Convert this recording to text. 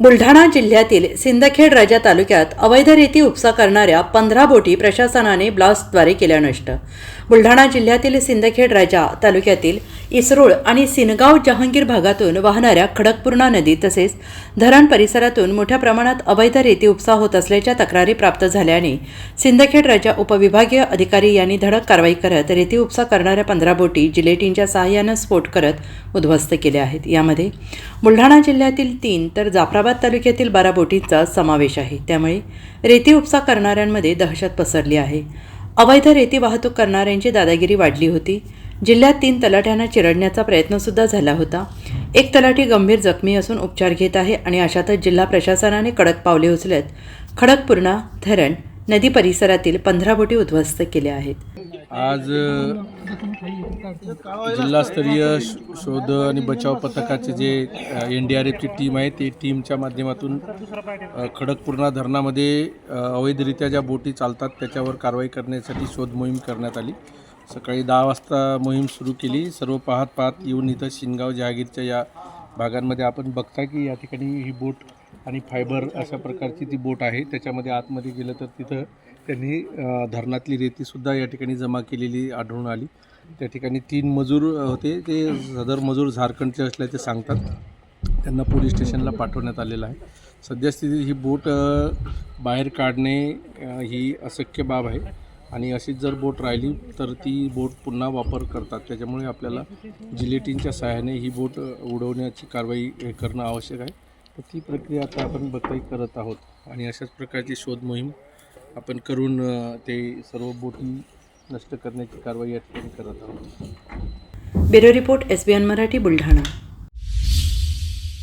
बुलढाणा जिल्ह्यातील सिंदखेड राजा तालुक्यात अवैध रेती उपसा करणाऱ्या पंधरा बोटी प्रशासनाने ब्लास्टद्वारे केल्या नष्ट. बुलढाणा जिल्ह्यातील सिंदखेड राजा तालुक्यातील इसरोळ आणि सिनगाव जहांगीर भागातून वाहणाऱ्या खडकपूर्णा नदी तसेच धरण परिसरातून मोठ्या प्रमाणात अवैध रेती उपसा होत असल्याच्या तक्रारी प्राप्त झाल्याने सिंदखेड राजा उपविभागीय अधिकारी यांनी धडक कारवाई करत रेती उपसा करणाऱ्या पंधरा बोटी जिलेटिनच्या सहाय्यानं स्फोट करत उद्ध्वस्त केल्या आहेत. यामध्ये बुलढाणा जिल्ह्यातील तीन तर जाफराबाद तालुक्यातील बारा बोटींचा समावेश आहे. त्यामुळे रेती उपसा करणाऱ्यांमध्ये दहशत पसरली आहे. अवैध रेती वाहतूक करणाऱ्यांची दादागिरी वाढली होती. जिल्ह्यात तीन तलाठ्यांना चिरडण्याचा प्रयत्नसुद्धा झाला होता. एक तलाठी गंभीर जखमी असून उपचार घेत आहे आणि अशातच जिल्हा प्रशासनाने कडक पावले उचलत खडकपूर्णा धरण नदी परिसरातील पंधरा बोटी उद्ध्वस्त केल्या आहेत. आज जिल्हास्तरीय श- शोध आणि बचाव पथकाचे जे एन डी आर एफची टीम आहे ती टीमच्या माध्यमातून खडकपूर्णा धरणामध्ये अवैधरित्या ज्या बोटी चालतात त्याच्यावर कारवाई करण्यासाठी शोध मोहीम करण्यात आली. सकाळी दहा वाजता मोहीम सुरू केली. सर्व पाहत पाहत येऊन इथं शिनगाव जहागीरच्या या भागांमध्ये आपण बघता की या ठिकाणी ही बोट आणि फायबर अशा प्रकारची ती बोट आहे. त्याच्यामध्ये आतमध्ये गेलं तर तिथं त्यांनी धरणातली रेतीसुद्धा या ठिकाणी जमा केलेली आढळून आली. त्या ठिकाणी तीन मजूर होते. ते सदर मजूर झारखंडचे असल्याचे सांगतात. त्यांना पोलीस स्टेशनला पाठवण्यात आलेलं आहे. सद्यस्थितीत ही बोट बाहेर काढणे ही अशक्य बाब आहे. आणि अशीच जर बोट राहिली तर ती बोट पुन्हा वापर करतात. त्याच्यामुळे आपल्याला जिलेटिनच्या सहाय्याने ही बोट उडवण्याची कारवाई करणं आवश्यक आहे. तर ती प्रक्रिया आता आपण बघताही करत आहोत. आणि अशाच प्रकारची शोध मोहीम आपण करून ते सर्व बोटी नष्ट करण्याची कारवाई या ठिकाणी करत आहोत. Bureau report S B N Marathi Buldhana.